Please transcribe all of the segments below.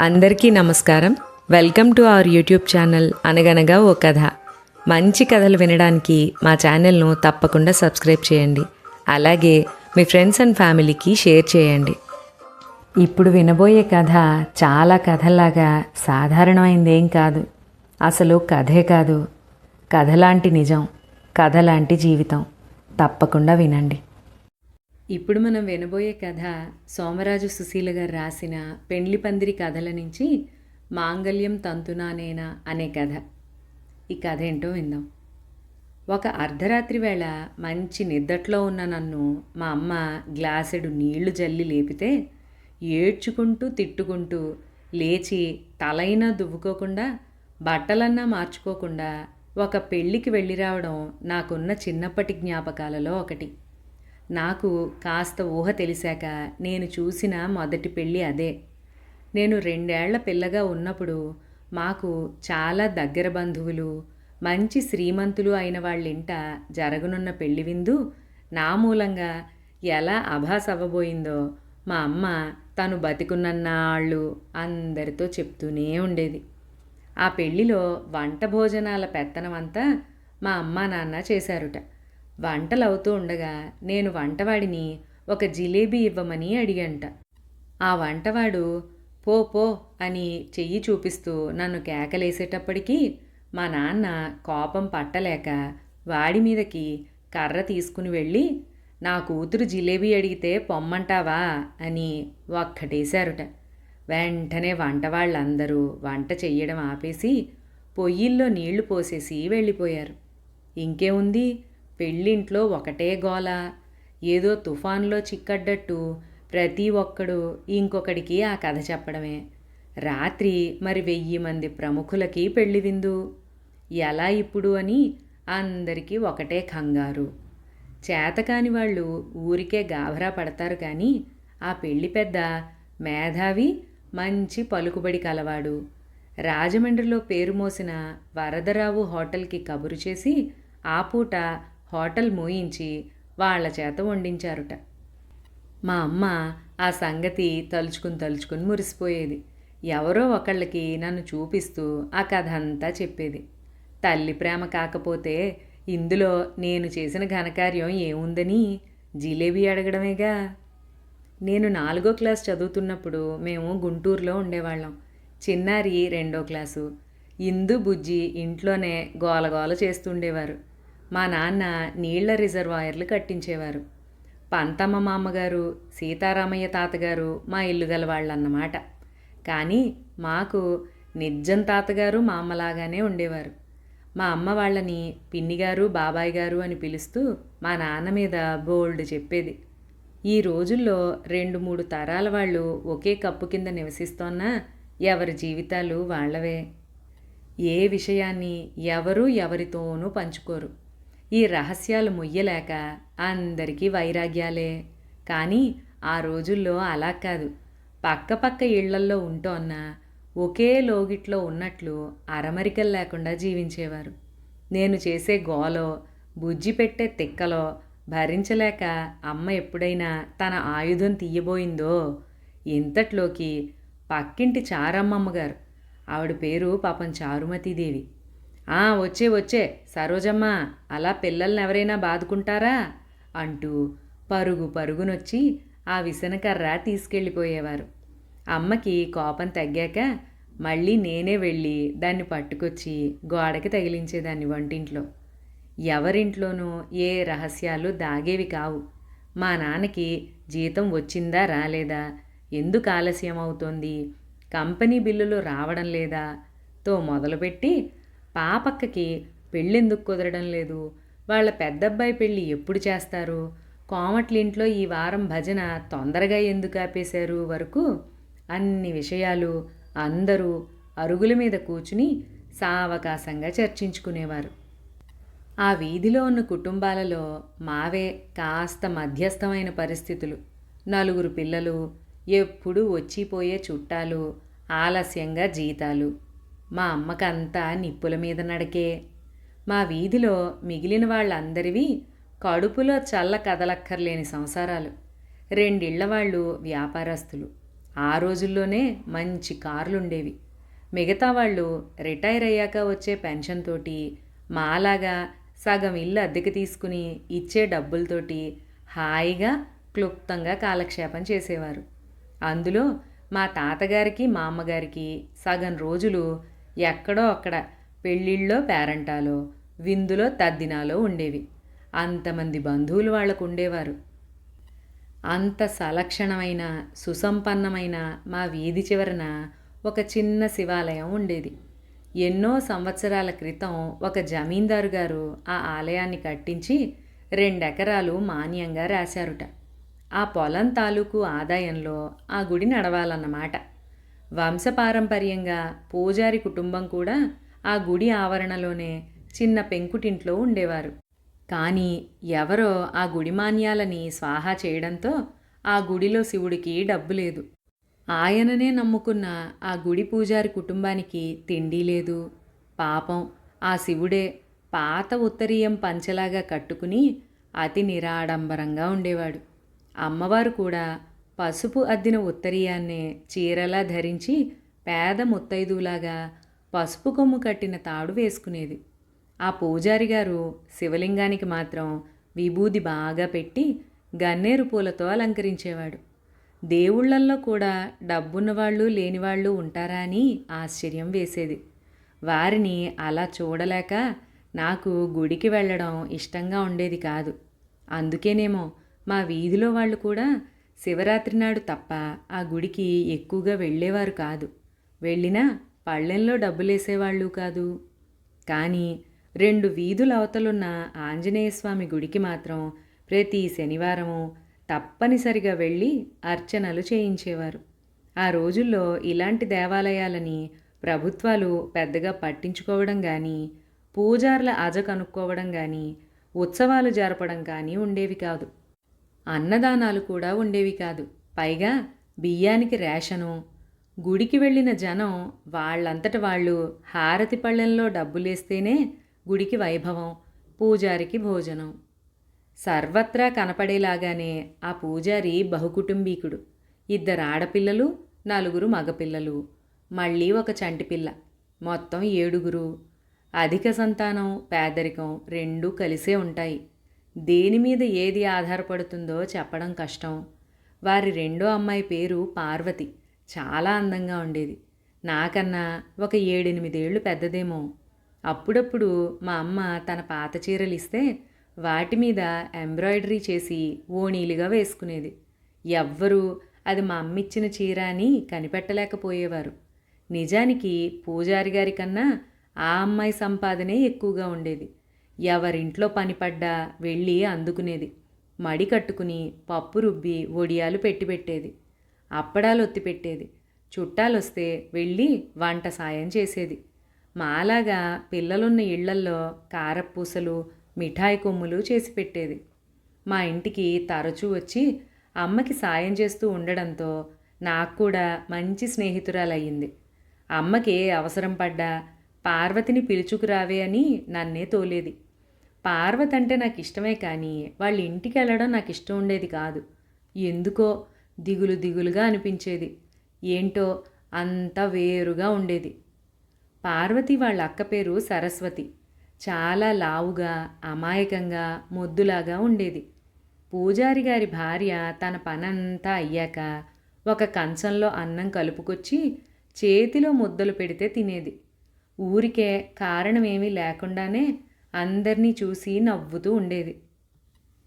అందరికీ నమస్కారం. Welcome to our YouTube channel Anaganaga O Katha. మంచి కథలు వినడానికి మా ఛానల్ను తప్పకుండా సబ్స్క్రైబ్ చేయండి. అలాగే మీ ఫ్రెండ్స్ అండ్ ఫ్యామిలీకి షేర్ చేయండి. ఇప్పుడు వినబోయే కథ చాలా కథలాగా సాధారణమైందేం కాదు. అసలు కథే కాదు. కథలాంటి నిజం కథ లాంటి జీవితం. తప్పకుండా వినండి. ఇప్పుడు మనం వినబోయే కథ సోమరాజు సుశీల గారు రాసిన పెండ్లి పందిరి కథల నుంచి మాంగళ్యం తంతునానేనా అనే కథ. ఈ కథ ఏంటో విందాం. ఒక అర్ధరాత్రి వేళ మంచి నిద్దట్లో ఉన్న నన్ను మా అమ్మ గ్లాసెడు నీళ్ళు జల్లి లేపితే ఏడ్చుకుంటూ తిట్టుకుంటూ లేచి తలైనా దువ్వుకోకుండా బట్టలన్నా మార్చుకోకుండా ఒక పెళ్ళికి వెళ్ళి రావడం నాకున్న చిన్నప్పటి జ్ఞాపకాలలో ఒకటి. నాకు కాస్త ఊహ తెలిసాక నేను చూసిన మొదటి పెళ్ళి అదే. నేను రెండేళ్ళ పిల్లగా ఉన్నప్పుడు మాకు చాలా దగ్గర బంధువులు మంచి శ్రీమంతులు అయిన వాళ్ళింట జరగనున్న పెళ్ళి విందు నా మూలంగా ఎలా అభాస్ అవ్వబోయిందో మా అమ్మ తను బతికున్నన్నాళ్ళు అందరితో చెప్తూనే ఉండేది. ఆ పెళ్ళిలో వంట భోజనాల పెత్తనమంతా మా అమ్మ నాన్న చేశారుట. వంటలు అవుతూ ఉండగా నేను వంటవాడిని ఒక జిలేబీ ఇవ్వమని అడిగంట. ఆ వంటవాడు పో పో అని చెయ్యి చూపిస్తూ నన్ను కేకలేసేటప్పటికీ మా నాన్న కోపం పట్టలేక వాడి మీదకి కర్ర తీసుకుని వెళ్ళి నా కూతురు జిలేబీ అడిగితే పొమ్మంటావా? అని ఒక్కటేశారుట. వెంటనే వంట వాళ్ళందరూ వంట చెయ్యడం ఆపేసి పొయ్యిల్లో నీళ్ళు పోసేసి వెళ్ళిపోయారు. ఇంకేముంది? పెళ్ళింట్లో ఒకటే గోల. ఏదో తుఫాన్లో చిక్కడ్డట్టు ప్రతి ఒక్కడు ఇంకొకడికి ఆ కథ చెప్పడమే. రాత్రి మరి వెయ్యి మంది ప్రముఖులకి పెళ్ళి విందు. ఎలా ఇప్పుడు అని అందరికీ ఒకటే కంగారు. చేతకాని వాళ్ళు ఊరికే గాభరా పడతారు కానీ ఆ పెళ్ళి పెద్ద మేధావి మంచి పలుకుబడి కలవాడు. రాజమండ్రిలో పేరు మోసిన వరదరావు హోటల్కి కబురు చేసి ఆ పూట హోటల్ మూయించి వాళ్ళ చేత వండించారుట. మా అమ్మ ఆ సంగతి తలుచుకుని తలుచుకుని మురిసిపోయేది. ఎవరో ఒకళ్ళకి నన్ను చూపిస్తూ ఆ కథ అంతా చెప్పేది. తల్లి ప్రేమ కాకపోతే ఇందులో నేను చేసిన ఘనకార్యం ఏముందని జిలేబీ అడగడమేగా. నేను నాలుగో క్లాస్ చదువుతున్నప్పుడు మేము గుంటూరులో ఉండేవాళ్ళం. చిన్నారి రెండో క్లాసు. ఇందు బుజ్జి ఇంట్లోనే గోలగోల చేస్తుండేవారు. మా నాన్న నీళ్ళ రిజర్వాయర్లు కట్టించేవారు. పంతమ్మ మామగారు సీతారామయ్య తాతగారు మా ఇల్లు గలవాళ్ళన్నమాట. కానీ మాకు నిజ్జం తాతగారు మా అమ్మలాగానే ఉండేవారు. మా అమ్మ వాళ్ళని పిన్నిగారు బాబాయ్ గారు అని పిలుస్తూ మా నాన్న మీద బోల్డ్ చెప్పేది. ఈ రోజుల్లో రెండు మూడు తరాల వాళ్ళు ఒకే కప్పు కింద నివసిస్తోన్నా ఎవరి జీవితాలు వాళ్ళవే. ఏ విషయాన్ని ఎవరు ఎవరితోనూ పంచుకోరు. ఈ రహస్యాలు మొయ్యలేక అందరికీ వైరాగ్యాలే. కానీ ఆ రోజుల్లో అలా కాదు. పక్క పక్క ఇళ్ళల్లో ఉంటోన్న ఒకే లోగిట్లో ఉన్నట్లు అరమరికలు లేకుండా జీవించేవారు. నేను చేసే గోలో బుజ్జి పెట్టే తిక్కలో భరించలేక అమ్మ ఎప్పుడైనా తన ఆయుధం తీయబోయిందో ఇంతట్లోకి పక్కింటి చారమ్మమ్మగారు ఆవిడ పేరు పాపం చారుమతీదేవి. వచ్చే వచ్చే. సరోజమ్మ అలా పిల్లల్ని ఎవరైనా బాదుకుంటారా? అంటూ పరుగు పరుగునొచ్చి ఆ విసనకర్ర తీసుకెళ్ళిపోయేవారు. అమ్మకి కోపం తగ్గాక మళ్ళీ నేనే వెళ్ళి దాన్ని పట్టుకొచ్చి గోడకి తగిలించేదాన్ని వంటింట్లో. ఎవరింట్లోనూ ఏ రహస్యాలు దాగేవి కావు. మా నాన్నకి జీతం వచ్చిందా రాలేదా? ఎందుకు ఆలస్యం అవుతోంది కంపెనీ బిల్లులు రావడం లేదా? తో మొదలుపెట్టి పాపక్కకి పెళ్ళెందుకు కుదరడం లేదు? వాళ్ళ పెద్దబ్బాయి పెళ్ళి ఎప్పుడు చేస్తారు? కోమట్లింట్లో ఈ వారం భజన తొందరగా ఎందుకు ఆపేశారు వరకు? అన్ని విషయాలు అందరూ అరుగుల మీద కూర్చుని సావకాశంగా చర్చించుకునేవారు. ఆ వీధిలో ఉన్న కుటుంబాలలో మావే కాస్త మధ్యస్థమైన పరిస్థితులు. నలుగురు పిల్లలు ఎప్పుడూ వచ్చిపోయే చుట్టాలు ఆలస్యంగా జీతాలు. మా అమ్మకంతా నిప్పుల మీద నడకే. మా వీధిలో మిగిలిన వాళ్ళందరివి కడుపులో చల్ల కదలక్కర్లేని సంసారాలు. రెండిళ్ళ వాళ్ళు వ్యాపారస్తులు. ఆ రోజుల్లోనే మంచి కార్లు ఉండేవి మిగతా వాళ్ళు రిటైర్ అయ్యాక వచ్చే పెన్షన్ తోటి మాలాగా సగం ఇల్లు అద్దెకి తీసుకుని ఇచ్చే డబ్బులతోటి హాయిగా క్లుప్తంగా కాలక్షేపం చేసేవారు. అందులో మా తాతగారికి మా అమ్మగారికి సగం రోజులు ఎక్కడో అక్కడ పెళ్ళిళ్ళో పేరంటాలో విందులో తద్దినాలో ఉండేవి. అంతమంది బంధువులు వాళ్ళకు ఉండేవారు. అంత సలక్షణమైన సుసంపన్నమైన మా వీధి చివరన ఒక చిన్న శివాలయం ఉండేది. ఎన్నో సంవత్సరాల క్రితం ఒక జమీందారు గారు ఆ ఆలయాన్ని కట్టించి రెండెకరాలు మాన్యంగా రాశారుట. ఆ పొలం తాలూకు ఆదాయంలో ఆ గుడి నడవాలన్నమాట. వంశపారంపర్యంగా పూజారి కుటుంబం కూడా ఆ గుడి ఆవరణలోనే చిన్న పెంకుటింట్లో ఉండేవారు. కానీ ఎవరో ఆ గుడి మాన్యాలని స్వాహా చేయడంతో ఆ గుడిలో శివుడికి డబ్బు లేదు. ఆయననే నమ్ముకున్న ఆ గుడి పూజారి కుటుంబానికి తిండి లేదు. పాపం ఆ శివుడే పాత ఉత్తరీయం పంచలాగా కట్టుకుని అతి నిరాడంబరంగా ఉండేవాడు. అమ్మవారు కూడా పసుపు అద్దిన ఉత్తరీయాన్నే చీరలా ధరించి పేద ముత్తైదులాగా పసుపు కొమ్ము కట్టిన తాడు వేసుకునేది. ఆ పూజారి గారు శివలింగానికి మాత్రం విభూది బాగా పెట్టి గన్నేరు పూలతో అలంకరించేవాడు. దేవుళ్ళల్లో కూడా డబ్బున్నవాళ్ళు లేనివాళ్ళు ఉంటారా అని ఆశ్చర్యం వేసేది. వారిని అలా చూడలేక నాకు గుడికి వెళ్ళడం ఇష్టంగా ఉండేది కాదు. అందుకేనేమో మా వీధిలో వాళ్ళు కూడా శివరాత్రి నాడు తప్ప ఆ గుడికి ఎక్కువగా వెళ్ళేవారు కాదు. వెళ్ళినా పళ్ళెంలో డబ్బులేసేవాళ్ళు కాదు. కానీ రెండు వీధుల అవతలున్న ఆంజనేయస్వామి గుడికి మాత్రం ప్రతి శనివారము తప్పనిసరిగా వెళ్ళి అర్చనలు చేయించేవారు. ఆ రోజుల్లో ఇలాంటి దేవాలయాలని ప్రభుత్వాలు పెద్దగా పట్టించుకోవడం కానీ పూజార్ల అజ కనుక్కోవడం కానీ ఉత్సవాలు జరపడం కానీ ఉండేవి కాదు. అన్నదానాలు కూడా ఉండేవి కాదు. పైగా బియ్యానికి రేషను గుడికి వెళ్ళిన జనం వాళ్ళంతట వాళ్ళు హారతి పళ్ళెంలో డబ్బులేస్తేనే గుడికి వైభవం పూజారికి భోజనం. సర్వత్రా కనపడేలాగానే ఆ పూజారి బహుకుటుంబీకుడు. ఇద్దరు ఆడపిల్లలు నలుగురు మగపిల్లలు మళ్ళీ ఒక చంటిపిల్ల మొత్తం ఏడుగురు. అధిక సంతానం పేదరికం రెండూ కలిసే ఉంటాయి. దేని మీద ఏది ఆధారపడుతుందో చెప్పడం కష్టం. వారి రెండో అమ్మాయి పేరు పార్వతి. చాలా అందంగా ఉండేది. నాకన్నా ఒక ఏడెనిమిదేళ్ళు పెద్దదేమో. అప్పుడప్పుడు మా అమ్మ తన పాత చీరలు ఇస్తే వాటి మీద ఎంబ్రాయిడరీ చేసి ఓణీలుగా వేసుకునేది. ఎవ్వరూ అది మా అమ్మ ఇచ్చిన చీర అని కనిపెట్టలేకపోయేవారు. నిజానికి పూజారి గారి కన్నా ఆ అమ్మాయి సంపాదనే ఎక్కువగా ఉండేది. ఎవరింట్లో పనిపడ్డా వెళ్ళి అందుకునేది. మడి కట్టుకుని పప్పు రుబ్బి ఒడియాలు పెట్టి పెట్టేది. అప్పడాలు ఒత్తిపెట్టేది చుట్టాలొస్తే వెళ్ళి వంట సాయం చేసేది. మాలాగా పిల్లలున్న ఇళ్ళల్లో కారపూసలు మిఠాయి కొమ్ములు చేసి పెట్టేది. మా ఇంటికి తరచూ వచ్చి అమ్మకి సాయం చేస్తూ ఉండడంతో నాకు కూడా మంచి స్నేహితురాలయ్యింది. అమ్మకి అవసరం పడ్డా పార్వతిని పిలుచుకురావే అని నన్నే తోలేది. పార్వతి అంటే నాకు ఇష్టమే కానీ వాళ్ళ ఇంటికి వెళ్ళడం నాకు ఇష్టం ఉండేది కాదు. ఎందుకో దిగులు దిగులుగా అనిపించేది. ఏంటో అంత వేరుగా ఉండేది. పార్వతి వాళ్ళ అక్క పేరు సరస్వతి. చాలా లావుగా అమాయకంగా మొద్దులాగా ఉండేది. పూజారి గారి భార్య తన పనంతా అయ్యాక ఒక కంచంలో అన్నం కలుపుకొచ్చి చేతిలో ముద్దలు పెడితే తినేది. ఊరికే కారణమేమీ లేకుండానే అందరినీ చూసి నవ్వుతూ ఉండేది.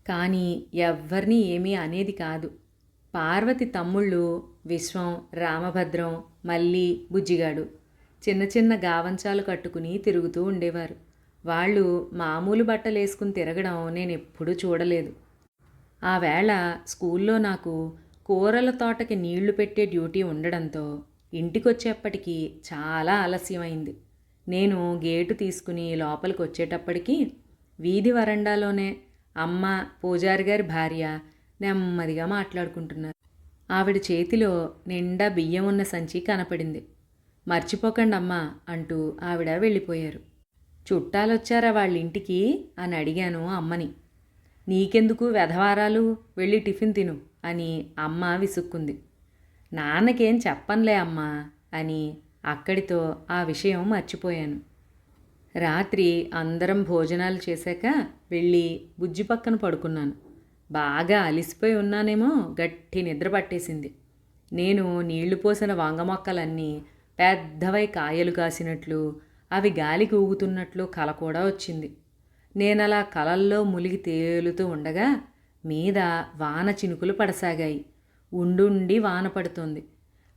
కానీ ఎవ్వరినీ ఏమీ అనేది కాదు. పార్వతి తమ్ముళ్ళు విశ్వం రామభద్రం మల్లి బుజ్జిగాడు చిన్న చిన్న గావంచాలు కట్టుకుని తిరుగుతూ ఉండేవారు. వాళ్ళు మామూలు బట్టలు వేసుకుని తిరగడం నేను ఎప్పుడూ చూడలేదు. ఆ వేళ స్కూల్లో నాకు కూరల తోటకి నీళ్ళు పెట్టే డ్యూటీ ఉండడంతో ఇంటికొచ్చేప్పటికీ చాలా ఆలస్యమైంది. నేను గేటు తీసుకుని లోపలికి వచ్చేటప్పటికి వీధి వరండాలోనే అమ్మ పూజారి గారి భార్య నెమ్మదిగా మాట్లాడుకుంటున్నారు. ఆవిడ చేతిలో నిండా బియ్యం ఉన్న సంచి కనపడింది. మర్చిపోకండి అమ్మా అంటూ ఆవిడ వెళ్ళిపోయారు. చుట్టాలొచ్చారా వాళ్ళ ఇంటికి అని అడిగాను అమ్మని. నీకెందుకు వెధవారాలు? వెళ్ళి టిఫిన్ తిను అని అమ్మ విసుక్కుంది. నాన్నకేం చెప్పనులే అమ్మా అని అక్కడితో ఆ విషయం మర్చిపోయాను. రాత్రి అందరం భోజనాలు చేశాక వెళ్ళి బుజ్జి పక్కన పడుకున్నాను. బాగా అలిసిపోయి ఉన్నానేమో గట్టి నిద్ర పట్టేసింది. నేను నీళ్ళు పోసిన వంగ మొక్కలన్నీ పెద్దవై కాయలు కాసినట్లు అవి గాలికి ఊగుతున్నట్లు కల కూడా వచ్చింది. నేనలా కలల్లో ములిగి తేలుతూ ఉండగా మీద వాన చినుకులు పడసాగాయి. ఉండుండి వాన పడుతోంది.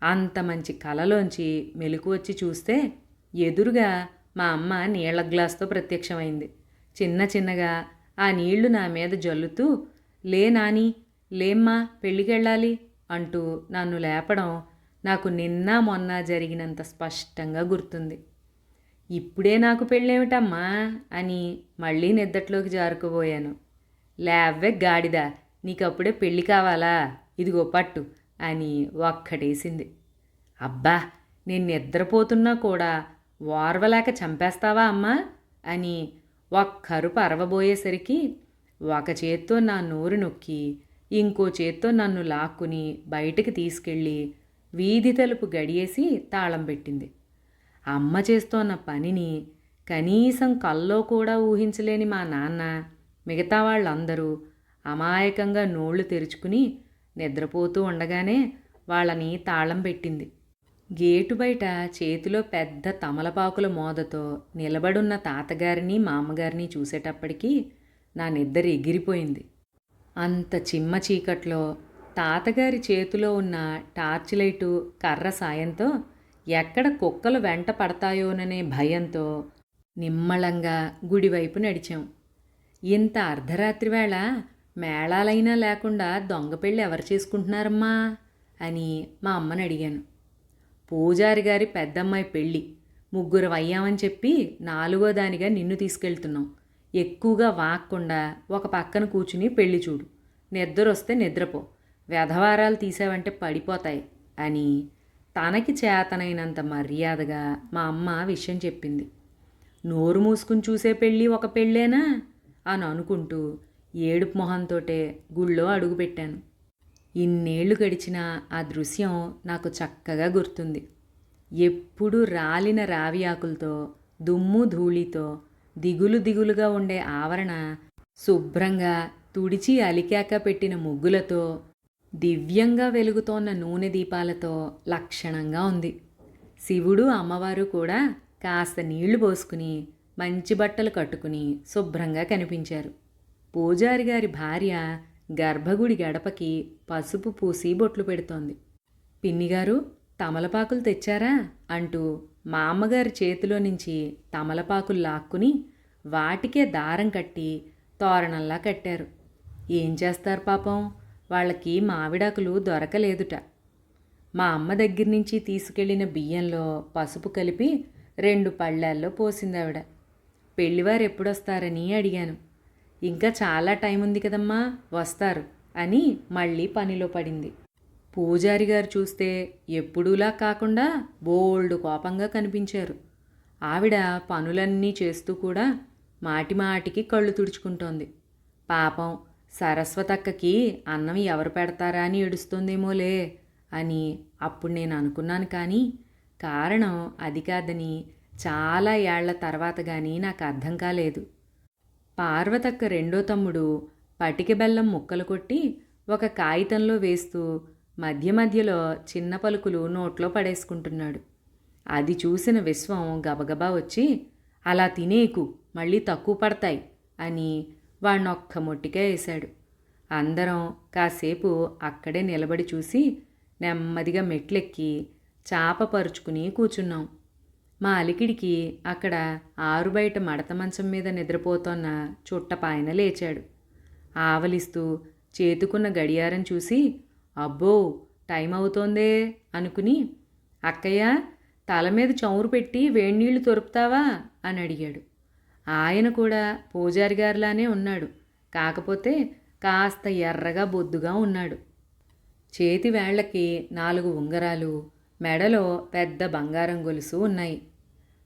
అంత మంచి కలలోంచి మెలకు వచ్చి చూస్తే ఎదురుగా మా అమ్మ నీళ్ళ గ్లాస్తో ప్రత్యక్షమైంది. చిన్న చిన్నగా ఆ నీళ్ళు నా మీద జల్లుతూ లే నాని లేమ్మా పెళ్ళికెళ్ళాలి అంటూ నన్ను లేపడం నాకు నిన్న మొన్న జరిగినంత స్పష్టంగా గుర్తుంది. ఇప్పుడే నాకు పెళ్ళేమిటమ్మా అని మళ్ళీ నిద్దట్లోకి జారుకుపోయాను. లేవ్వే గాడిద నీకప్పుడే పెళ్ళి కావాలా? ఇదిగో పట్టు అని ఒక్కటేసింది. అబ్బా నేను నిద్రపోతున్నా కూడా ఓర్వలేక చంపేస్తావా అమ్మా? అని ఒక్కరుపు అరవబోయేసరికి ఒక చేత్తో నా నోరు నొక్కి ఇంకో చేత్తో నన్ను లాక్కుని బయటికి తీసుకెళ్ళి వీధి తలుపు గడియేసి తాళం పెట్టింది. అమ్మ చేస్తోన్న పనిని కనీసం కల్లో కూడా ఊహించలేని మా నాన్న మిగతా వాళ్ళందరూ అమాయకంగా నోళ్ళు తెరుచుకుని నిద్రపోతూ ఉండగానే వాళ్ళని తాళం పెట్టింది. గేటు బయట చేతిలో పెద్ద తమలపాకుల మోదతో నిలబడున్న తాతగారిని మామగారిని చూసేటప్పటికీ నా నిద్ర ఎగిరిపోయింది. అంత చిమ్మ చీకట్లో తాతగారి చేతిలో ఉన్న టార్చ్ లైటు కర్ర సాయంతో ఎక్కడ కుక్కలు వెంట పడతాయోననే భయంతో నిమ్మళంగా గుడివైపు నడిచాం. ఇంత అర్ధరాత్రి వేళ మేళాలైనా లేకుండా దొంగ పెళ్ళి ఎవరు చేసుకుంటున్నారమ్మా? అని మా అమ్మని అడిగాను. పూజారి గారి పెద్దమ్మాయి పెళ్ళి. ముగ్గురు అయ్యామని చెప్పి నాలుగో దానిగా నిన్ను తీసుకెళ్తున్నాం. ఎక్కువగా వాక్కుండా ఒక పక్కన కూర్చుని పెళ్ళి చూడు. నిద్ర వస్తే నిద్రపో. వ్యధవారాలు తీసావంటే పడిపోతాయి అని తనకి చేతనైనంత మర్యాదగా మా అమ్మ విషయం చెప్పింది. నోరు మూసుకుని చూసే పెళ్ళి ఒక పెళ్ళేనా? అని అనుకుంటూ ఏడుపు మొహంతోటే గుళ్ళో అడుగుపెట్టాను ఇన్నేళ్ళు గడిచిన ఆ దృశ్యం నాకు చక్కగా గుర్తుంది. ఎప్పుడు రాలిన రావి ఆకులతో దుమ్ము ధూళితో దిగులు దిగులుగా ఉండే ఆవరణ శుభ్రంగా తుడిచి అలికాక పెట్టిన ముగ్గులతో దివ్యంగా వెలుగుతోన్న నూనె దీపాలతో లక్షణంగా ఉంది. శివుడు అమ్మవారు కూడా కాస్త నీళ్ళు పోసుకుని మంచి బట్టలు కట్టుకుని శుభ్రంగా కనిపించారు. పూజారి గారి భార్య గర్భగుడి గడపకి పసుపు పూసి బొట్లు పెడుతోంది. పిన్నిగారు తమలపాకులు తెచ్చారా? అంటూ మా అమ్మగారి చేతిలో నుంచి తమలపాకులు లాక్కుని వాటికే దారం కట్టి తోరణంలా కట్టారు. ఏం చేస్తారు పాపం? వాళ్ళకి మావిడాకులు దొరకలేదుట. మా అమ్మ దగ్గర నుంచి తీసుకెళ్ళిన బియ్యంలో పసుపు కలిపి రెండు పళ్ళాల్లో పోసిందావిడ. పెళ్ళివారు ఎప్పుడొస్తారని అడిగాను. ఇంకా చాలా టైం ఉంది కదమ్మా వస్తారు అని మళ్ళీ పనిలో పడింది. పూజారి గారు చూస్తే ఎప్పుడూలా కాకుండా బోల్డ్ కోపంగా కనిపించారు. ఆవిడ పనులన్నీ చేస్తూ కూడా మాటిమాటికి కళ్ళు తుడుచుకుంటోంది. పాపం సరస్వతక్కకి అన్నం ఎవరు పెడతారా అని ఏడుస్తుందేమోలే అని అప్పుడు నేను అనుకున్నాను కానీ కారణం అది కాదని చాలా ఏళ్ళ తర్వాత కానీ నాకు అర్థం కాలేదు. పార్వతక్క రెండో తమ్ముడు పటిక బెల్లం ముక్కలు కొట్టి ఒక కాగితంలో వేస్తూ మధ్య మధ్యలో చిన్న పలుకులు నోట్లో పడేసుకుంటున్నాడు. అది చూసిన విశ్వం గబగబా వచ్చి అలా తినేకు మళ్ళీ తక్కువ పడతాయి అని వాణ్ణొక్క మొట్టిగా వేశాడు. అందరం కాసేపు అక్కడే నిలబడి చూసి నెమ్మదిగా మెట్లెక్కి చాప పరుచుకుని కూర్చున్నాం. మా అలికిడికి అక్కడ ఆరు బయట మడత మంచం మీద నిద్రపోతోన్న చుట్టపాయన లేచాడు. ఆవలిస్తూ చేతుకున్న గడియారం చూసి అబ్బో టైం అవుతోందే అనుకుని అక్కయ్య తల మీద చౌరు పెట్టి వేణీళ్ళు తొరుపుతావా? అని అడిగాడు. ఆయన కూడా పూజారి గారిలానే ఉన్నాడు. కాకపోతే కాస్త ఎర్రగా బొద్దుగా ఉన్నాడు. చేతి వేళ్ళకి నాలుగు ఉంగరాలు మెడలో పెద్ద బంగారం గొలుసు ఉన్నాయి.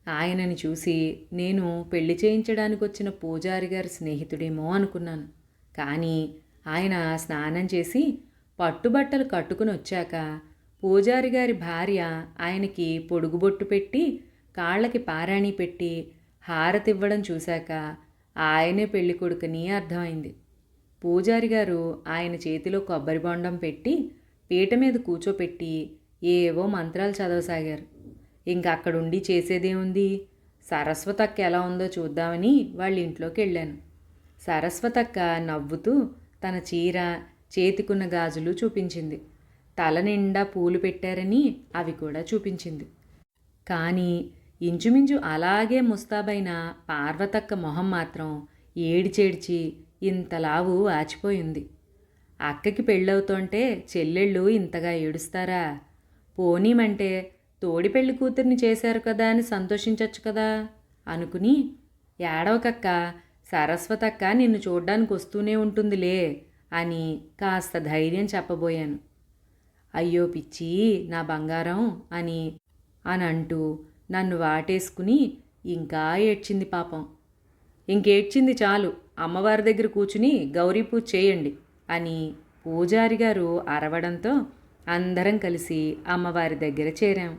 ఆయనని చూసి నేను పెళ్ళి చేయించడానికి వచ్చిన పూజారి గారి స్నేహితుడేమో అనుకున్నాను. కానీ ఆయన స్నానం చేసి పట్టుబట్టలు కట్టుకుని వచ్చాక పూజారి గారి భార్య ఆయనకి పొడుగుబొట్టు పెట్టి కాళ్ళకి పారాణి పెట్టి హారతివ్వడం చూశాక ఆయనే పెళ్ళి కొడుకుని అర్థమైంది. పూజారి గారు ఆయన చేతిలో కొబ్బరి బొండం పెట్టి పీట మీద కూర్చోపెట్టి ఏవో మంత్రాలు చదవసాగారు. ఇంక అక్కడుండి చేసేదేముంది సరస్వతక్క ఎలా ఉందో చూద్దామని వాళ్ళ ఇంట్లోకి వెళ్ళాను. సరస్వతక్క నవ్వుతూ తన చీర చేతికున్న గాజులు చూపించింది. తల నిండా పూలు పెట్టారని అవి కూడా చూపించింది. కానీ ఇంచుమించు అలాగే ముస్తాబైన పార్వతక్క మొహం మాత్రం ఏడిచేడ్చి ఇంతలావు ఆచిపోయింది అక్కకి పెళ్ళవుతుంటే చెల్లెళ్ళు ఇంతగా ఏడుస్తారా? పోనీమంటే తోడి పెళ్ళి కూతుర్ని చేశారు కదా అని సంతోషించవచ్చు కదా? అనుకుని ఏడవకక్క సరస్వతక్క నిన్ను చూడ్డానికి వస్తూనే ఉంటుందిలే అని కాస్త ధైర్యం చెప్పబోయాను. అయ్యో పిచ్చి నా బంగారం అని అని అంటూ నన్ను వాటేసుకుని ఇంకా ఏడ్చింది పాపం. ఇంకేడ్చింది చాలు అమ్మవారి దగ్గర కూర్చుని గౌరీ పూజ చేయండి అని పూజారి గారు అరవడంతో అందరం కలిసి అమ్మవారి దగ్గర చేరాం.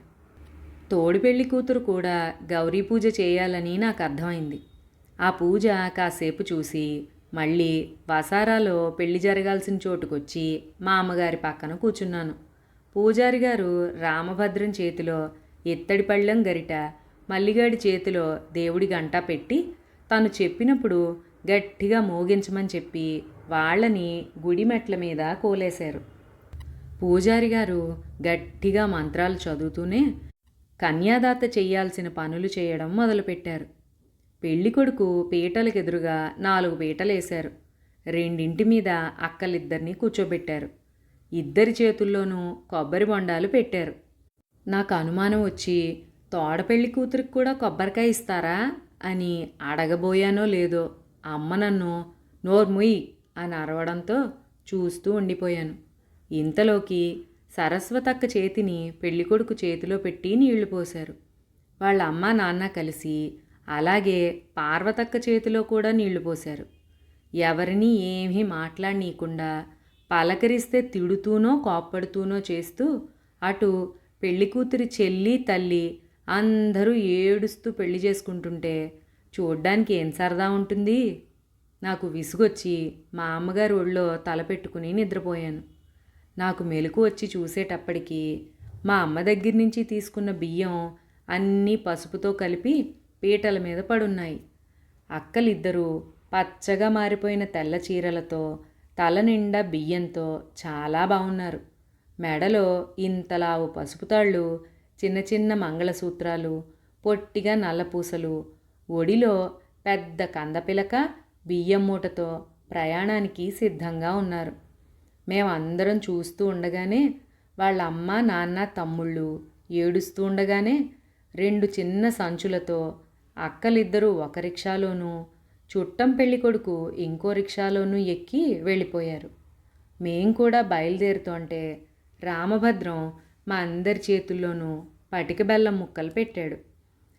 తోడి పెళ్ళి కూతురు కూడా గౌరీ పూజ చేయాలని నాకు అర్థమైంది. ఆ పూజ కాసేపు చూసి మళ్ళీ వసారాలో పెళ్ళి జరగాల్సిన చోటుకొచ్చి మా అమ్మగారి పక్కన కూర్చున్నాను. పూజారి గారు రామభద్రం చేతిలో ఇత్తడి పళ్ళెం గరిట మల్లిగాడి చేతిలో దేవుడి గంట పెట్టి తను చెప్పినప్పుడు గట్టిగా మోగించమని చెప్పి వాళ్ళని గుడి మెట్ల మీద కోలేశారు. పూజారి గారు గట్టిగా మంత్రాలు చదువుతూనే కన్యాదాత చేయాల్సిన పనులు చేయడం మొదలుపెట్టారు. పెళ్ళికొడుకు పీటలకెదురుగా నాలుగు పీటలేశారు. రెండింటి మీద అక్కలిద్దరినీ కూర్చోబెట్టారు. ఇద్దరి చేతుల్లోనూ కొబ్బరి బొండాలు పెట్టారు. నాకు అనుమానం వచ్చి తోడ పెళ్ళి కూతురికి కూడా కొబ్బరికాయ ఇస్తారా అని అడగబోయానో లేదో అమ్మ నన్ను నోర్ముయ్ అని అరవడంతో చూస్తూ ఉండిపోయాను. ఇంతలోకి సరస్వతక్క చేతిని పెళ్ళికొడుకు చేతిలో పెట్టి నీళ్ళు పోశారు. వాళ్ళ అమ్మ నాన్న కలిసి అలాగే పార్వతక్క చేతిలో కూడా నీళ్ళు పోశారు. ఎవరినీ ఏమీ మాట్లాడనీయకుండా పలకరిస్తే తిడుతూనో కోప్పడుతూనో చేస్తూ అటు పెళ్ళి కూతురి చెల్లి తల్లి అందరూ ఏడుస్తూ పెళ్ళి చేసుకుంటుంటే చూడ్డానికి ఏం సరదా ఉంటుంది? నాకు విసుగొచ్చి మా అమ్మగారు ఒళ్ళో తలపెట్టుకుని నిద్రపోయాను. నాకు మెలకు వచ్చి చూసేటప్పటికి మా అమ్మ దగ్గర నుంచి తీసుకున్న బియ్యం అన్నీ పసుపుతో కలిపి పీటల మీద పడున్నాయి. అక్కలిద్దరూ పచ్చగా మారిపోయిన తెల్ల చీరలతో తల నిండా బియ్యంతో చాలా బాగున్నారు మెడలో ఇంతలావు పసుపు తాళ్ళు చిన్న చిన్న మంగళసూత్రాలు పొట్టిగా నల్లపూసలు ఒడిలో పెద్ద కందపిలక బియ్యం మూటతో ప్రయాణానికి సిద్ధంగా ఉన్నారు. మేమందరం చూస్తూ ఉండగానే వాళ్ళ అమ్మ నాన్న తమ్ముళ్ళు ఏడుస్తూ ఉండగానే రెండు చిన్న సంచులతో అక్కలిద్దరూ ఒక రిక్షాలోనూ చుట్టం పెళ్ళి కొడుకు ఇంకో రిక్షాలోనూ ఎక్కి వెళ్ళిపోయారు. మేం కూడా బయలుదేరుతుంటే రామభద్రం మా అందరి చేతుల్లోనూ పటిక బెల్లం ముక్కలు పెట్టాడు.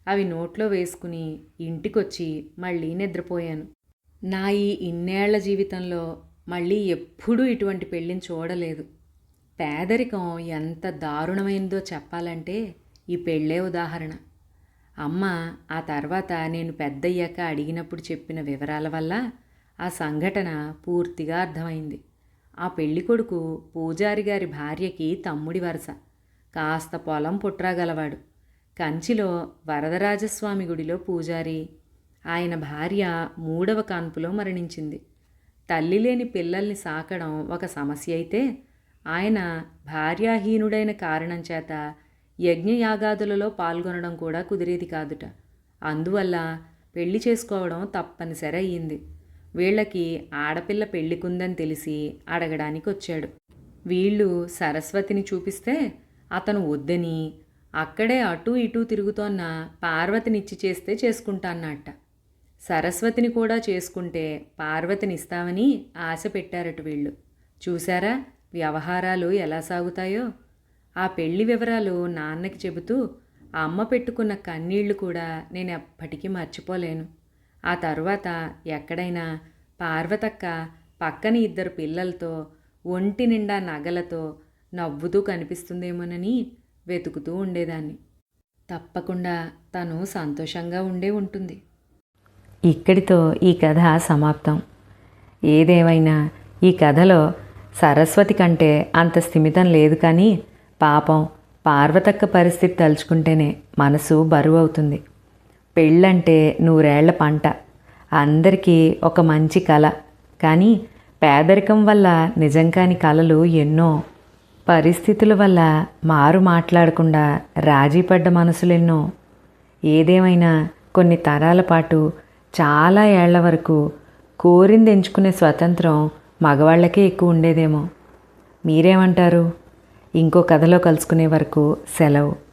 అవి నోట్లో వేసుకుని ఇంటికొచ్చి మళ్ళీ నిద్రపోయాను. నా ఈ ఇన్నేళ్ళ జీవితంలో మళ్ళీ ఎప్పుడూ ఇటువంటి పెళ్ళిని చూడలేదు. పేదరికం ఎంత దారుణమైందో చెప్పాలంటే ఈ పెళ్ళే ఉదాహరణ. అమ్మ ఆ తర్వాత నేను పెద్దయ్యాక అడిగినప్పుడు చెప్పిన వివరాల వల్ల ఆ సంఘటన పూర్తిగా అర్థమైంది. ఆ పెళ్ళి కొడుకు పూజారి గారి భార్యకి తమ్ముడి వరుస. కాస్త పొలం పుట్రాగలవాడు కంచిలో వరదరాజస్వామి గుడిలో పూజారి. ఆయన భార్య మూడవ కాన్పులో మరణించింది. తల్లి లేని పిల్లల్ని సాకడం ఒక సమస్య అయితే ఆయన భార్యాహీనుడైన కారణం చేత యజ్ఞయాగాదులలో పాల్గొనడం కూడా కుదిరేది కాదుట. అందువల్ల పెళ్ళి చేసుకోవడం తప్పనిసరి అయ్యింది. వీళ్ళకి ఆడపిల్ల పెళ్ళికుందని తెలిసి అడగడానికి వచ్చాడు. వీళ్ళు సరస్వతిని చూపిస్తే అతను వద్దని అక్కడే అటూ ఇటూ తిరుగుతోన్న పార్వతినిచ్చి చేస్తే చేసుకుంటాన్నట్ట సరస్వతిని కూడా చేసుకుంటే పార్వతినిస్తామని ఆశ పెట్టారట వీళ్ళు. చూశారా వ్యవహారాలు ఎలా సాగుతాయో? ఆ పెళ్ళి వివరాలు నాన్నకి చెబుతూ ఆ అమ్మ పెట్టుకున్న కన్నీళ్ళు కూడా నేను ఎప్పటికీ మర్చిపోలేను. ఆ తర్వాత ఎక్కడైనా పార్వతక్క పక్కన ఇద్దరు పిల్లలతో ఒంటి నిండా నగలతో నవ్వుతూ కనిపిస్తుందేమోనని వెతుకుతూ ఉండేదాన్ని. తప్పకుండా తను సంతోషంగా ఉండే ఉంటుంది. ఇక్కడితో ఈ కథ సమాప్తం. ఏదేమైనా ఈ కథలో సరస్వతి కంటే అంత స్థిమితం లేదు కానీ పాపం పార్వతక్క పరిస్థితి తలుచుకుంటేనే మనసు బరువు అవుతుంది. పెళ్ళంటే నూరేళ్ళ పంట. అందరికీ ఒక మంచి కళ కానీ పేదరికం వల్ల నిజం కాని కళలు ఎన్నో. పరిస్థితుల వల్ల మారు మాట్లాడకుండా రాజీపడ్డ మనసులెన్నో. ఏదేమైనా కొన్ని తరాల పాటు చాలా ఏళ్ళ వరకు కోరింది ఎంచుకునే స్వతంత్రం మగవాళ్ళకే ఎక్కువ ఉండేదేమో. మీరేమంటారు? ఇంకో కథలో కలుసుకునే వరకు సెలవు.